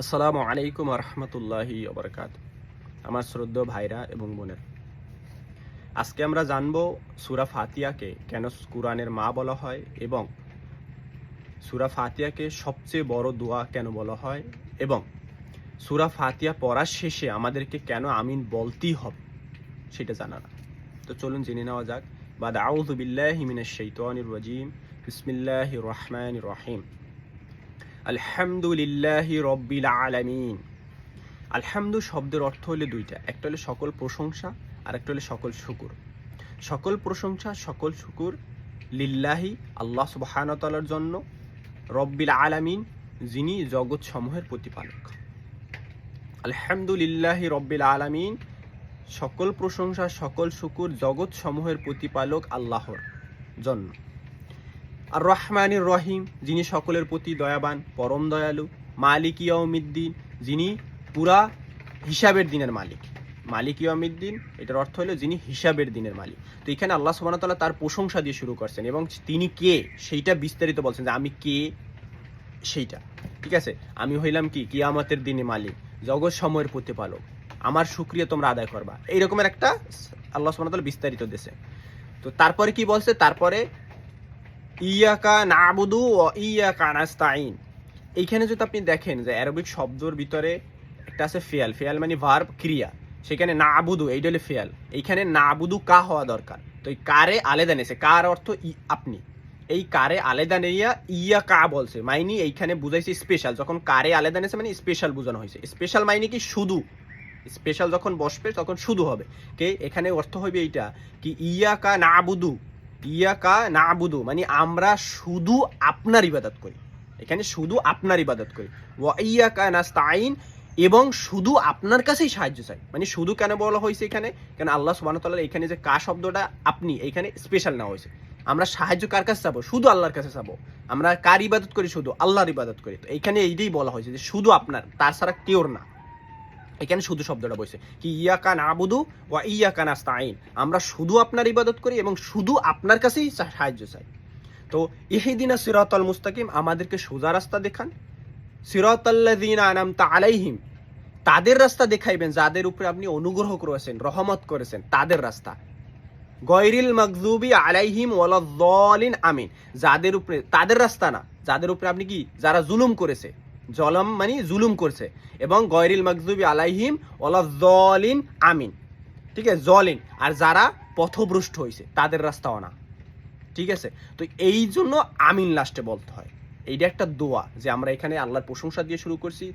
আসসালামু আলাইকুম রহমতুল্লাহি ওবরকাত আমার শ্রদ্ধেয় ভাইরা এবং বোনের, আজকে আমরা জানব সুরা ফাতিয়াকে কেন কুরআনের মা বলা হয় এবং সুরা ফাতিয়াকে সবচেয়ে বড় দোয়া কেন বলা হয় এবং সুরা ফাতিয়া পড়ার শেষে আমাদেরকে কেন আমিন বলতেই হবে সেটা জানা না তো চলুন জেনে নেওয়া যাক। বিল্লাহি মিনাশ শাইতানির রাজিম। বিসমিল্লাহির রহমানির রহিম। আলহামদুলিল্লাহি রব্বিল আলামিন। আলহামদু শব্দের অর্থ হলো দুইটা। একটা হলো সকল প্রশংসা, আর একটা হলো সকল শুকুর। সকল প্রশংসা, সকল শুকুর লিল্লাহি, আল্লাহ সুবহানতালার জন্য রব্বিল আলামিন, যিনি জগৎ সমূহের প্রতিপালক। আলহামদুলিল্লাহি রব্বিল আলামিন, সকল প্রশংসা, সকল শুকুর জগৎ সমূহের প্রতিপালক আল্লাহর জন্য। আর রহমানির রহিম যিনি সকলের প্রতি দয়াবান, পরম দয়ালু, মালিক ইয়মিদ্দিন যিনি পুরা হিসাবের দিনের মালিক। মালিক ইয়মিদ্দিন এটার অর্থ হলো যিনি হিসাবের দিনের মালিক। তো এখানে আল্লাহ সুবাহতাল্লাহ তার প্রশংসা দিয়ে শুরু করছেন এবং তিনি কে? সেইটা বিস্তারিত বলছেন যে আমি কে? সেইটা। ঠিক আছে? আমি হইলাম কি? কিয়ামতের দিনে মালিক, জগৎ সময়ের প্রতিপালক। আমার সুক্রিয়া তোমরা আদায় করবা। এইরকমের একটা আল্লাহ সুবাহতাল্লাহ বিস্তারিত দেশে তো তারপরে কি বলছে? তারপরে ইয়াকা নাবুদু ও ইয়াকা নাস্তাইন এইখানে যদি আপনি দেখেন যে অ্যারবিক শব্দর ভিতরে একটা আছে ফেয়াল। ফেয়াল মানে ভার্ব ক্রিয়া। সেখানে না আবুদু এইটা হলে ফেয়াল। এইখানে না আবুদু কা হওয়া দরকার। তো এই কারে আলেদা নেছে কার অর্থ ই, আপনি। এই কারে আলেদা নেইয়া ইয়া কা বলছে, মাইনি এইখানে বুঝাইছে স্পেশাল যখন কারে আলেদা নেছে মানে স্পেশাল বোঝানো হয়েছে। স্পেশাল মাইনি কি শুধু? স্পেশাল যখন বসবে তখন শুধু হবে। কে? এখানে অর্থ হবে এইটা, কি ইয়া কা না আবুদু ইয়াকা না আবুদু মানে আমরা শুধু আপনার ইবাদত করি। এখানে শুধু আপনার ইবাদত করি। ওয়া ইয়াকা নাস্তাইন এবং শুধু আপনার কাছেই সাহায্য চাই। মানে শুধু কেন বলা হয়েছে এখানে? কেন আল্লাহ তাআলা এখানে যে কা শব্দটা আপনি, এখানে স্পেশাল নেওয়া হয়েছে। আমরা সাহায্য কার কাছে চাবো? শুধু আল্লাহর কাছে চাবো। আমরা কার ইবাদত করি? শুধু আল্লাহর ইবাদত করি। তো এখানে এইটাই বলা হয়েছে যে শুধু আপনার, তার ছাড়া কেউর না। এখানে শুধু শব্দটা বসে কি ইয়াকা নাবুদু ওয়া ইয়াকা নাস্তাইন আমরা শুধু আপনার ইবাদত করি এবং শুধু আপনার কাছেই সাহায্য চাই। তো ইহিদিনা সিরাতাল মুস্তাকিম, আমাদেরকে সোজা রাস্তা দেখান। সিরাতাল্লাযীনা আনামতা আলাইহিম, তাদের রাস্তা দেখাইবেন যাদের উপরে আপনি অনুগ্রহ করেছেন, রহমত করেছেন, তাদের রাস্তা। গয়রিল মকজুবি আলাইহিম ওয়ালাদ্দালিন আমিন, যাদের উপরে তাদের রাস্তা না, যাদের উপরে আপনি কি? যারা জুলুম করেছে। জলম মানে জুলুম করছে। এবং গয়রিল মকজুবি আলাইহিম ওয়ালাদ্দালিন আমিন। ঠিক আছে? জলিন। আর যারা পথভ্রষ্ট হয়েছে তাদের রাস্তাও না ঠিক আছে? তো এই জন্য আমিন লাস্টে বলতে হয়। এইটা একটা দোয়া যে আমরা এখানে আল্লাহর প্রশংসা দিয়ে শুরু করছি